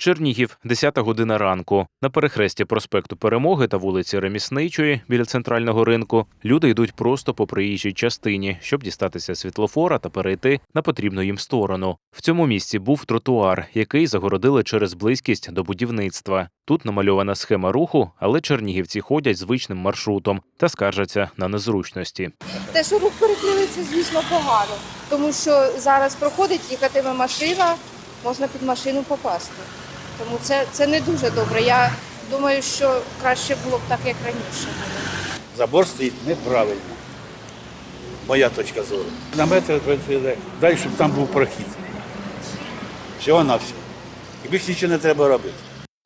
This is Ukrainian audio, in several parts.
Чернігів, 10 година ранку. На перехресті проспекту Перемоги та вулиці Ремісничої біля центрального ринку люди йдуть просто по проїжджій частині, щоб дістатися світлофора та перейти на потрібну їм сторону. В цьому місці був тротуар, який загородили через близькість до будівництва. Тут намальована схема руху, але чернігівці ходять звичним маршрутом та скаржаться на незручності. Те, що рух перекрили, звісно, погано, тому що зараз проходить, їхатиме машина, можна під машину попасти. Тому це, це не дуже добре. Я думаю, що краще було б так, як раніше. Забор стоїть неправильно. Моя точка зору. На метр далі, щоб там був прохід. Всього на все. І більше нічого не треба робити.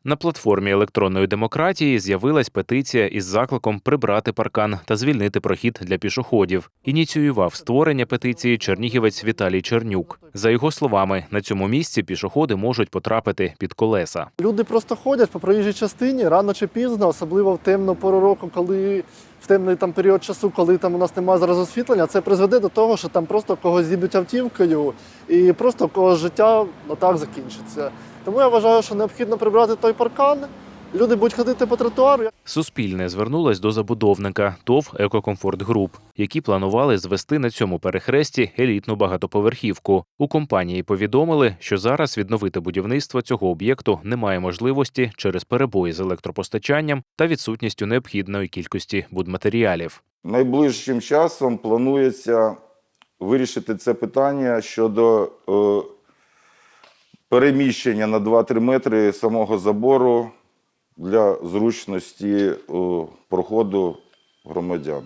На платформі електронної демократії з'явилась петиція із закликом прибрати паркан та звільнити прохід для пішоходів. Ініціював створення петиції чернігівець Віталій Чернюк. За його словами, на цьому місці пішоходи можуть потрапити під колеса. Люди просто ходять по проїжджій частині рано чи пізно, особливо в темну пору року, коли в темний там період часу, коли там у нас немає зараз освітлення, це призведе до того, що там просто когось зіб'ють автівкою і просто когось життя отак закінчиться. Тому я вважаю, що необхідно прибрати той паркан. Люди будуть ходити по тротуару. Суспільне звернулось до забудовника ТОВ «Екокомфорт Груп», які планували звести на цьому перехресті елітну багатоповерхівку. У компанії повідомили, що зараз відновити будівництво цього об'єкту немає можливості через перебої з електропостачанням та відсутністю необхідної кількості будматеріалів. Найближчим часом планується вирішити це питання щодо е, переміщення на 2-3 метри самого забору для зручності е, проходу громадян.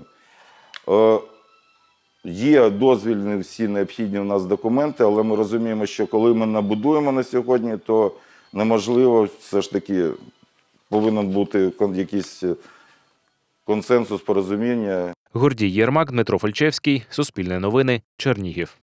Е, Є дозвільні всі необхідні у нас документи, але ми розуміємо, що коли ми набудуємо на сьогодні, то неможливо все ж таки повинен бути якийсь е, консенсус, порозуміння Гордій Єрмак, Дмитро Фальчевський, Суспільне новини, Чернігів.